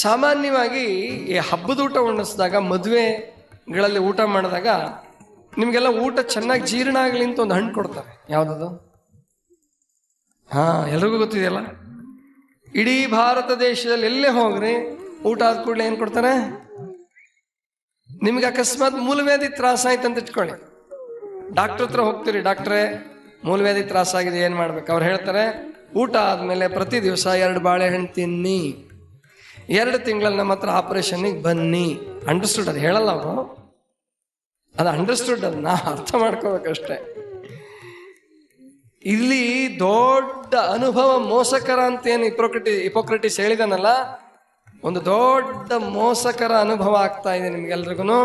ಸಾಮಾನ್ಯವಾಗಿ ಈ ಹಬ್ಬದ ಊಟ ಉಣಿಸಿದಾಗ, ಮದುವೆಗಳಲ್ಲಿ ಊಟ ಮಾಡಿದಾಗ, ನಿಮಗೆಲ್ಲ ಊಟ ಚೆನ್ನಾಗಿ ಜೀರ್ಣ ಆಗಲಿ ಅಂತ ಒಂದು ಹಣ್ಣು ಕೊಡ್ತಾರೆ. ಯಾವುದದು? ಹಾ, ಎಲ್ರಿಗೂ ಗೊತ್ತಿದೆಯಲ್ಲ? ಇಡೀ ಭಾರತ ದೇಶದಲ್ಲಿ ಎಲ್ಲೇ ಹೋಗ್ರಿ, ಊಟ ಆದ ಕೂಡಲೇ ಏನು ಕೊಡ್ತಾರೆ? ನಿಮ್ಗೆ ಅಕಸ್ಮಾತ್ ಮೂಲವ್ಯಾಧಿ ತ್ರಾಸ ಆಯ್ತು ಅಂತ ಇಟ್ಕೊಳ್ಳಿ. ಡಾಕ್ಟರ್ ಹತ್ರ ಹೋಗ್ತೀರಿ, ಡಾಕ್ಟ್ರೇ, ಮೂಲವ್ಯಾಧಿ ತ್ರಾಸ ಆಗಿದೆ, ಏನು ಮಾಡ್ಬೇಕು? ಅವ್ರು ಹೇಳ್ತಾರೆ, ಊಟ ಆದಮೇಲೆ ಪ್ರತಿ ದಿವಸ ಎರಡು ಬಾಳೆಹಣ್ಣು ತಿನ್ನಿ. ಎರಡು ತಿಂಗಳಲ್ಲಿ ನಮ್ಮ ಹತ್ರ ಆಪರೇಷನ್ಗೆ ಬನ್ನಿ. ಅಂಡರ್ಸ್ಟುಡ್ ಅದು ಹೇಳಲ್ಲ ಅವರು ಅದು ಅಂಡರ್ಸ್ಟುಡ್ ಅದು, ನಾ ಅರ್ಥ ಮಾಡ್ಕೋಬೇಕಷ್ಟೆ. ಇಲ್ಲಿ ದೊಡ್ಡ ಅನುಭವ ಮೋಸಕರ ಅಂತ ಏನು ಇಪ್ರೋಕ್ರಟಿ ಇಪೋಕ್ರಟಿಸ್ ಹೇಳಿದನಲ್ಲ, ಒಂದು ದೊಡ್ಡ ಮೋಸಕರ ಅನುಭವ ಆಗ್ತಾ ಇದೆ ನಿಮ್ಗೆಲ್ರಿಗೂ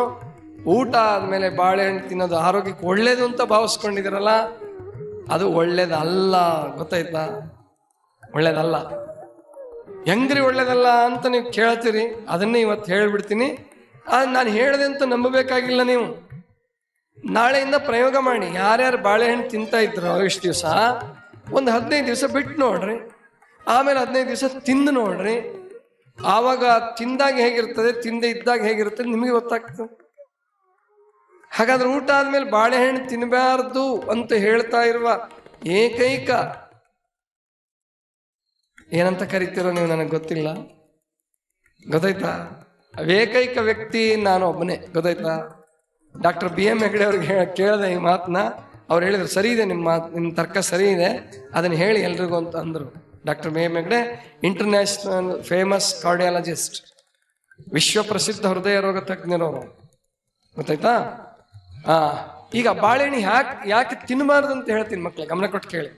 ಊಟ ಆದಮೇಲೆ ಬಾಳೆಹಣ್ಣು ತಿನ್ನೋದು ಆರೋಗ್ಯಕ್ಕೆ ಒಳ್ಳೇದು ಅಂತ ಭಾವಿಸ್ಕೊಂಡಿದ್ದೀರಲ್ಲ, ಅದು ಒಳ್ಳೇದಲ್ಲ, ಗೊತ್ತಾಯ್ತಾ? ಒಳ್ಳೇದಲ್ಲ. ಹೆಂಗ್ರಿ ಒಳ್ಳೇದಲ್ಲ ಅಂತ ನೀವು ಕೇಳ್ತೀರಿ, ಅದನ್ನೇ ಇವತ್ತು ಹೇಳ್ಬಿಡ್ತೀನಿ. ಅದು ನಾನು ಹೇಳಿದೆ ಅಂತ ನಂಬಬೇಕಾಗಿಲ್ಲ ನೀವು. ನಾಳೆಯಿಂದ ಪ್ರಯೋಗ ಮಾಡಿ, ಯಾರ್ಯಾರು ಬಾಳೆಹಣ್ಣು ತಿಂತಾ ಇದ್ರು ಇಷ್ಟು ದಿವಸ, ಒಂದು ಹದಿನೈದು ದಿವಸ ಬಿಟ್ಟು ನೋಡ್ರಿ. ಆಮೇಲೆ ಹದಿನೈದು ದಿವಸ ತಿಂದು ನೋಡ್ರಿ. ಆವಾಗ ತಿಂದಾಗ ಹೇಗಿರ್ತದೆ, ತಿಂದೆ ಇದ್ದಾಗ ಹೇಗಿರ್ತದೆ, ನಿಮಗೆ ಗೊತ್ತಾಗ್ತದೆ. ಹಾಗಾದ್ರೆ ಊಟ ಆದಮೇಲೆ ಬಾಳೆಹಣ್ಣು ತಿನ್ನಬಾರ್ದು ಅಂತ ಹೇಳ್ತಾ ಇರುವ ಏಕೈಕ ಏನಂತ ಕರಿತೀರೋ ನೀವು ನನಗೆ ಗೊತ್ತಿಲ್ಲ. ಗೊತ್ತಾಯ್ತಾ? ಏಕೈಕ ವ್ಯಕ್ತಿ ನಾನು ಒಬ್ಬನೇ. ಗೊತ್ತಾಯ್ತಾ? ಡಾಕ್ಟರ್ ಬಿ ಎಂ ಹೆಗಡೆ ಅವ್ರಿಗೆ ಕೇಳಿದೆ ಈ ಮಾತನ್ನ ಅವ್ರು ಹೇಳಿದ್ರು, ಸರಿ ಇದೆ ನಿಮ್ಮ ಮಾತು ನಿಮ್ಮ ತರ್ಕ ಸರಿ ಇದೆ. ಅದನ್ನು ಹೇಳಿ ಎಲ್ರಿಗೂ ಅಂತ ಅಂದರು. Doctor B M Hegde international famous cardiologist ವಿಶ್ವ ಪ್ರಸಿದ್ಧ ಹೃದಯ ರೋಗ ತಜ್ಞರವರು ಗೊತ್ತಾಯ್ತಾ? ಹಾಂ ಈಗ ಬಾಳೆಹಣ್ಣು ಯಾಕೆ ಯಾಕೆ ತಿನ್ನಬಾರ್ದು ಅಂತ ಹೇಳ್ತೀನಿ ಮಕ್ಳಿಗೆ ಗಮನ ಕೊಟ್ಟು ಕೇಳಿ.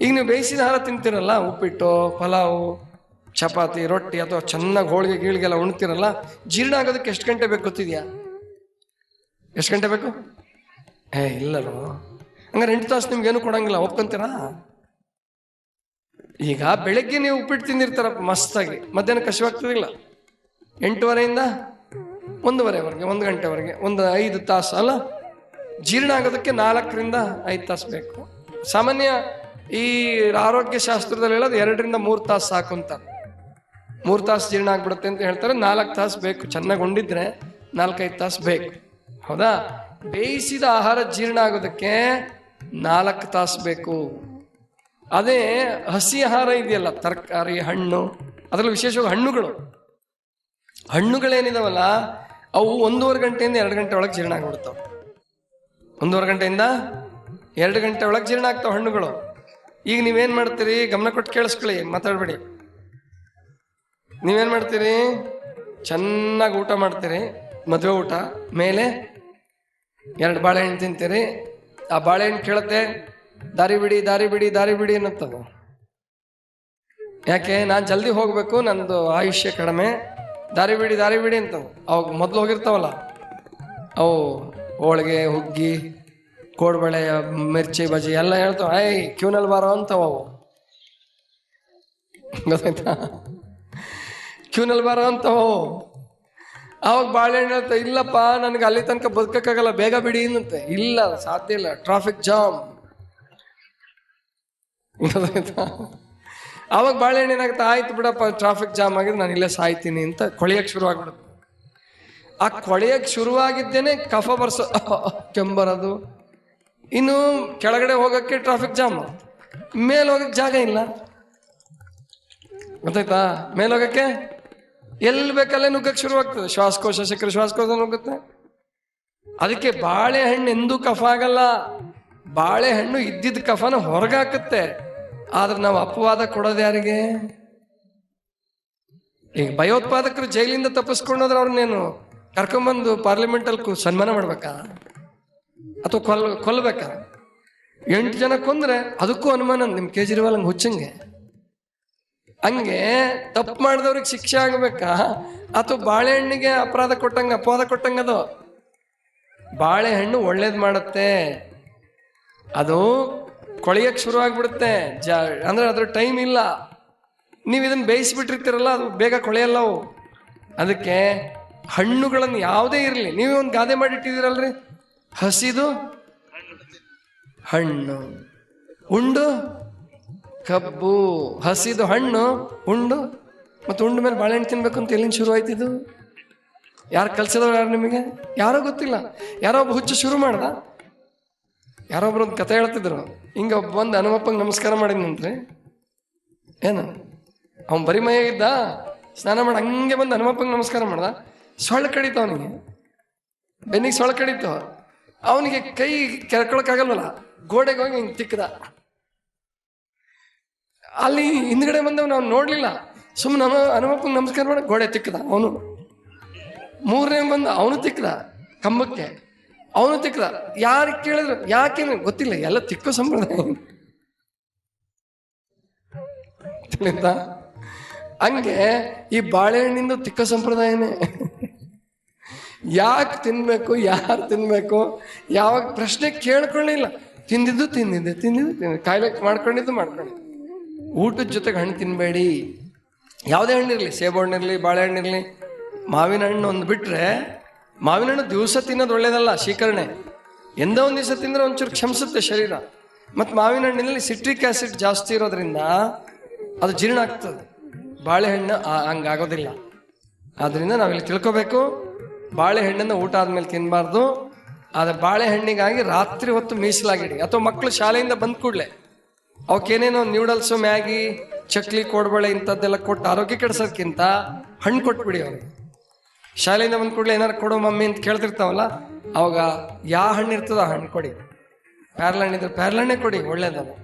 ಈಗ ನೀವು ಬೇಯಿಸಿದ ಆಹಾರ ತಿಂತೀರಲ್ಲ, ಉಪ್ಪಿಟ್ಟು, ಪಲಾವು, ಚಪಾತಿ, ರೊಟ್ಟಿ ಅಥವಾ ಚೆನ್ನಾಗಿ ಹೋಳಿಗೆ, ಗೀಳಿಗೆಲ್ಲ ಉಣ್ತಿರಲ್ಲ, ಜೀರ್ಣ ಆಗೋದಕ್ಕೆ ಎಷ್ಟು ಗಂಟೆ ಬೇಕು ಗೊತ್ತಿದ್ಯಾ? ಎಷ್ಟು ಗಂಟೆ ಬೇಕು? ಏ, ಇಲ್ಲರು. ಹಂಗಾರೆ ಎಂಟು ತಾಸು ನಿಮ್ಗೇನು ಕೊಡಂಗಿಲ್ಲ, ಒಪ್ಕೊಂತೀರಾ? ಈಗ ಬೆಳಗ್ಗೆ ನೀವು ಉಪ್ಪಿಟ್ಟು ತಿಂದಿರ್ತಾರ ಮಸ್ತಾಗಿ. ಮಧ್ಯಾಹ್ನ ಕಸಿವಾಗ್ತದಿಲ್ಲ ಎಂಟುವರೆಯಿಂದ ಒಂದೂವರೆವರೆಗೆ, ಒಂದು ಗಂಟೆವರೆಗೆ, ಒಂದು ಐದು ತಾಸು, ಅಲ್ಲ? ಜೀರ್ಣ ಆಗೋದಕ್ಕೆ ನಾಲ್ಕರಿಂದ ಐದು ತಾಸು ಬೇಕು. ಸಾಮಾನ್ಯ ಈ ಆರೋಗ್ಯ ಶಾಸ್ತ್ರದಲ್ಲಿ ಹೇಳೋದು ಎರಡರಿಂದ ಮೂರು ತಾಸು ಸಾಕು ಅಂತ. ಮೂರು ತಾಸು ಜೀರ್ಣ ಆಗ್ಬಿಡುತ್ತೆ ಅಂತ ಹೇಳ್ತಾರೆ. ನಾಲ್ಕು ತಾಸು ಬೇಕು. ಚೆನ್ನಾಗಿ ಉಂಡಿದ್ರೆ ನಾಲ್ಕೈದು ತಾಸು ಬೇಕು. ಹೌದಾ? ಬೇಯಿಸಿದ ಆಹಾರ ಜೀರ್ಣ ಆಗೋದಕ್ಕೆ ನಾಲ್ಕು ತಾಸು ಬೇಕು. ಅದೇ ಹಸಿ ಆಹಾರ ಇದೆಯಲ್ಲ, ತರಕಾರಿ, ಹಣ್ಣು, ಅದರಲ್ಲಿ ವಿಶೇಷವಾಗಿ ಹಣ್ಣುಗಳು. ಹಣ್ಣುಗಳೇನಿದಾವಲ್ಲ, ಅವು ಒಂದೂವರೆ ಗಂಟೆಯಿಂದ ಎರಡು ಗಂಟೆ ಒಳಗೆ ಜೀರ್ಣ ಆಗ್ಬಿಡ್ತಾವೆ. ಒಂದೂವರೆ ಗಂಟೆಯಿಂದ ಎರಡು ಗಂಟೆ ಒಳಗೆ ಜೀರ್ಣ ಆಗ್ತಾವೆ ಹಣ್ಣುಗಳು. ಈಗ ನೀವೇನು ಮಾಡ್ತೀರಿ? ಗಮನ ಕೊಟ್ಟು ಕೇಳಿಸ್ಕೊಳ್ಳಿ, ಮಾತಾಡಬೇಡಿ. ನೀವೇನು ಮಾಡ್ತೀರಿ? ಚೆನ್ನಾಗಿ ಊಟ ಮಾಡ್ತೀರಿ, ಮದುವೆ ಊಟ. ಮೇಲೆ ಎರಡು ಬಾಳೆಹಣ್ಣು ತಿಂತೀರಿ. ಆ ಬಾಳೆಹಣ್ಣು ಕೇಳುತ್ತೆ, ದಾರಿ ಬಿಡಿ ದಾರಿ ಬಿಡಿ ದಾರಿ ಬಿಡಿ ಅನ್ನತ್ತದು ಯಾಕೆ? ನಾನು ಜಲ್ದಿ ಹೋಗಬೇಕು, ನಂದು ಆಯುಷ್ಯ ಕಡಿಮೆ. ದಾರಿ ಬಿಡಿ ದಾರಿ ಬಿಡಿ ಅಂತ ಅವಾಗ ಮೊದಲು ಹೋಗಿರ್ತಾವಲ್ಲ, ಅವು ಹೋಳಿಗೆ, ಹುಗ್ಗಿ ಕೋಡ್ಬಳೆ, ಮಿರ್ಚಿ, ಬಜ್ಜಿ ಎಲ್ಲ ಹೇಳ್ತಾವ. ಐ ಕ್ಯೂನಲ್ಲಿ ಬಾರೋ ಅಂತವು ಗೊತ್ತಾಯ್ತಾ? ಕ್ಯೂನಲ್ಲಿ ಬಾರೋ ಅಂತವು ಅವು. ಅವಾಗ ಬಾಳೆಹಣ್ಣು ಹೇಳ್ತಾ ಇಲ್ಲಪ್ಪ, ನನಗೆ ಅಲ್ಲಿ ತನಕ ಬದುಕಕ್ಕಾಗಲ್ಲ, ಬೇಗ ಬಿಡಿ ಅಂತ. ಇಲ್ಲ, ಸಾಧ್ಯ ಇಲ್ಲ ಟ್ರಾಫಿಕ್ ಜಾಮ್ ಗೊತ್ತಾಯ್ತಾ? ಅವಾಗ ಬಾಳೆಹಣ್ಣು ಏನಾಗುತ್ತೆ, ಆಯ್ತು ಬಿಡಪ್ಪ ಟ್ರಾಫಿಕ್ ಜಾಮ್ ಆಗಿದ್ರೆ ನಾನು ಇಲ್ಲೇ ಸಾಯ್ತೀನಿ ಅಂತ ಕೊಳೆಯಕ್ಕೆ ಶುರು ಆಗ್ಬಿಡುತ್ತೆ ಆ ಕೊಳೆಯಕ್ಕೆ ಶುರುವಾಗಿದ್ದೇನೆ, ಕಫ ಬರ್ಸೋ ಕೆಂಬರೋದು. ಇನ್ನು ಕೆಳಗಡೆ ಹೋಗಕ್ಕೆ ಟ್ರಾಫಿಕ್ ಜಾಮ್ ಮೇಲೆ ಹೋಗಕ್ಕೆ ಜಾಗ ಇಲ್ಲ. ಗೊತ್ತಾಯ್ತಾ? ಮೇಲೆ ಹೋಗಕ್ಕೆ ಎಲ್ಲಿ ಬೇಕಲ್ಲೇ ನುಗ್ಗಕ್ಕೆ ಶುರುವಾಗ್ತದೆ ಶ್ವಾಸಕೋಶ ಸಿಕ್ಕರೆ ಶ್ವಾಸಕೋಶ ನುಗ್ಗುತ್ತೆ. ಅದಕ್ಕೆ ಬಾಳೆಹಣ್ಣು ಎಂದೂ ಕಫ ಆಗಲ್ಲ. ಬಾಳೆಹಣ್ಣು ಇದ್ದಿದ್ದ ಕಫನ ಹೊರಗಾಕುತ್ತೆ. ಆದ್ರೆ ನಾವು ಅಪವಾದ ಕೊಡೋದು ಯಾರಿಗೆ? ಈಗ ಭಯೋತ್ಪಾದಕರು ಜೈಲಿಂದ ತಪ್ಪಿಸ್ಕೊಂಡೋದ್ರೆ ಅವ್ರನ್ನೇನು ಕರ್ಕೊಂಬಂದು ಪಾರ್ಲಿಮೆಂಟಲ್ಲಿ ಸನ್ಮಾನ ಮಾಡ್ಬೇಕಾ? ಅಥವಾ ಕೊಲ್ ಕೊಲ್ಲಬೇಕಾ ಎಂಟು ಜನ ಕೊಂದ್ರೆ ಅದಕ್ಕೂ ಅನುಮಾನ ನಿಮ್ಮ ಕೇಜ್ರಿವಾಲ್ ಹಂಗೆ ಹುಚ್ಚಂಗೆ. ಹಂಗೆ ತಪ್ಪು ಮಾಡಿದವ್ರಿಗೆ ಶಿಕ್ಷೆ ಆಗ್ಬೇಕಾ? ಅಥವಾ ಬಾಳೆಹಣ್ಣಿಗೆ ಅಪರಾಧ ಕೊಟ್ಟಂಗೆ, ಅಪವಾದ ಕೊಟ್ಟಂಗದು? ಬಾಳೆಹಣ್ಣು ಒಳ್ಳೇದು ಮಾಡುತ್ತೆ. ಅದು ಕೊಳೆಯಕ್ಕೆ ಶುರು ಆಗ್ಬಿಡುತ್ತೆ. ಜ, ಅಂದ್ರೆ ಅದ್ರ ಟೈಮ್ ಇಲ್ಲ. ನೀವು ಇದನ್ನು ಬೇಯಿಸಿಬಿಟ್ಟಿರ್ತೀರಲ್ಲ, ಅದು ಬೇಗ ಕೊಳೆಯಲ್ಲ ಅವು. ಅದಕ್ಕೆ ಹಣ್ಣುಗಳನ್ನು ಯಾವುದೇ ಇರಲಿ. ನೀವೇ ಒಂದು ಗಾದೆ ಮಾಡಿಟ್ಟಿದ್ದೀರಲ್ರಿ ಹಸಿದು ಹಣ್ಣು. ಉಂಡು, ಕಬ್ಬು. ಹಸಿದು ಹಣ್ಣು, ಉಂಡು. ಮತ್ತು ಉಂಡ ಮೇಲೆ ಬಾಳೆಹಣ್ಣು ತಿನ್ಬೇಕು ಅಂತ ಎಲ್ಲಿಂದ ಶುರು ಆಯ್ತಿದ್ದು ಯಾರು ಕಲ್ಸಿದವ್ರು ಯಾರು ನಿಮಗೆ? ಯಾರೋ ಗೊತ್ತಿಲ್ಲ. ಯಾರೋ ಒಬ್ಬ ಹುಚ್ಚು ಶುರು ಮಾಡ್ದ. ಯಾರೊಬ್ರು ಒಂದು ಕತೆ ಹೇಳ್ತಿದ್ರು. ಹಿಂಗೆ ಒಬ್ಬ ಬಂದು ಹನುಮಪ್ಪಂಗೆ ನಮಸ್ಕಾರ ಮಾಡಿದ್ನಂತ್ರಿ ಏನು? ಅವ್ನು ಬರಿ ಇದ್ದ? ಸ್ನಾನ ಮಾಡಿ ಹಂಗೆ ಬಂದು ಹನುಮಪ್ಪಂಗೆ ನಮಸ್ಕಾರ ಮಾಡ್ದ. ಸೊಳ್ಳೆ ಕಡಿತು ಅವನಿಗೆ. ಬೆನ್ನಿಗೆ ಸೊಳ್ಳೆ ಕಡಿತು. ಅವನಿಗೆ ಕೈ ಕೆಳ್ಕೊಳಕ್ಕಾಗಲ್ವಲ್ಲ ಗೋಡೆಗೆ ಹೋಗಿ ಹಿಂಗೆ ತಿಕ್ಕದ. ಅಲ್ಲಿ ಹಿಂದ್ಗಡೆ ಬಂದವನು ಅವ್ನು ನೋಡ್ಲಿಲ್ಲ. ಸುಮ್ಮನೆ ಹನುಮಪ್ಪಂಗೆ ನಮಸ್ಕಾರ ಮಾಡಿ ಗೋಡೆ ತಿಕ್ಕದ ಅವನು. ಮೂರನೇ ಬಂದ ಅವನು ತಿಕ್ಕದ ಕಂಬಕ್ಕೆ. ಅವನು ತಿಕ್ಕದ. ಯಾರು ಕೇಳಿದ್ರು, ಯಾಕೆ ಗೊತ್ತಿಲ್ಲ, ಎಲ್ಲ ತಿಕ್ಕೋ ಸಂಪ್ರದಾಯ ಹಂಗೆ ಈ ಬಾಳೆಹಣ್ಣಿಂದ ತಿಕ್ಕೋ ಸಂಪ್ರದಾಯನೇ. ಯಾಕೆ ತಿನ್ನಬೇಕು ಯಾರು ತಿನ್ನಬೇಕು ಯಾವಾಗ ಪ್ರಶ್ನೆ ಕೇಳ್ಕೊಳ್ಳಿಲ್ಲ. ತಿಂದಿದ್ದು ತಿಂದಿದ್ದೆ, ತಿಂದಿದ್ದು ತಿಂದ ಕಾಯಿಲೆ ಮಾಡ್ಕೊಂಡಿದ್ದು ಮಾಡ್ಕೊಂಡಿದ್ದು. ಊಟದ ಜೊತೆಗೆ ಹಣ್ಣು ತಿನ್ನಬೇಡಿ ಯಾವುದೇ ಹಣ್ಣಿರಲಿ ಸೇಬು ಹಣ್ಣಿರಲಿ ಬಾಳೆಹಣ್ಣಿರಲಿ ಮಾವಿನ ಹಣ್ಣು ಒಂದು ಬಿಟ್ಟರೆ ಮಾವಿನ ಹಣ್ಣು ದಿವಸ ತಿನ್ನೋದು ಒಳ್ಳೇದಲ್ಲ, ಶೀಕರಣೆ. ಎಂದೋ ಒಂದು ದಿವಸ ತಿಂದರೆ ಒಂಚೂರು ಕ್ಷಮಿಸುತ್ತೆ ಶರೀರ. ಮತ್ತು ಮಾವಿನ ಹಣ್ಣಿನಲ್ಲಿ ಸಿಟ್ರಿಕ್ ಆ್ಯಸಿಡ್ ಜಾಸ್ತಿ ಇರೋದ್ರಿಂದ ಅದು ಜೀರ್ಣ ಆಗ್ತದೆ. ಬಾಳೆಹಣ್ಣು ಹಂಗಾಗೋದಿಲ್ಲ ಆದ್ದರಿಂದ ನಾವಿಲ್ಲಿ ತಿಳ್ಕೊಬೇಕು. ಬಾಳೆಹಣ್ಣನ್ನು ಊಟ ಆದ್ಮೇಲೆ ತಿನ್ನಬಾರ್ದು ಆದರೆ ಬಾಳೆಹಣ್ಣಿಗಾಗಿ ರಾತ್ರಿ ಹೊತ್ತು ಮೀಸಲಾಗಿಡಿ. ಅಥವಾ ಮಕ್ಕಳು ಶಾಲೆಯಿಂದ ಬಂದ ಕೂಡಲೇ ಅವಕ್ಕೇನೇನೋ ನ್ಯೂಡಲ್ಸು ಮ್ಯಾಗಿ, ಚಕ್ಲಿ, ಕೋಡ್ಬಳೆ ಇಂಥದ್ದೆಲ್ಲ ಕೊಟ್ಟು ಆರೋಗ್ಯ ಕೆಡಿಸೋದಕ್ಕಿಂತ ಹಣ್ಣು ಕೊಟ್ಬಿಡಿ ಅವ್ರಿಗೆ ಶಾಲೆಯಿಂದ ಬಂದ ಕೂಡಲೇ ಏನಾರು ಕೊಡು ಮಮ್ಮಿ ಅಂತ ಕೇಳ್ತಿರ್ತಾವಲ್ಲ, ಅವಾಗ ಯಾವ ಹಣ್ಣು ಇರ್ತದೋ ಹಣ್ಣು ಕೊಡಿ. ಪ್ಯಾರ್ಲಣ್ಣಿದ್ರೆ ಪ್ಯಾರ್ಲಣ್ಣೆ ಕೊಡಿ, ಒಳ್ಳೇದದು.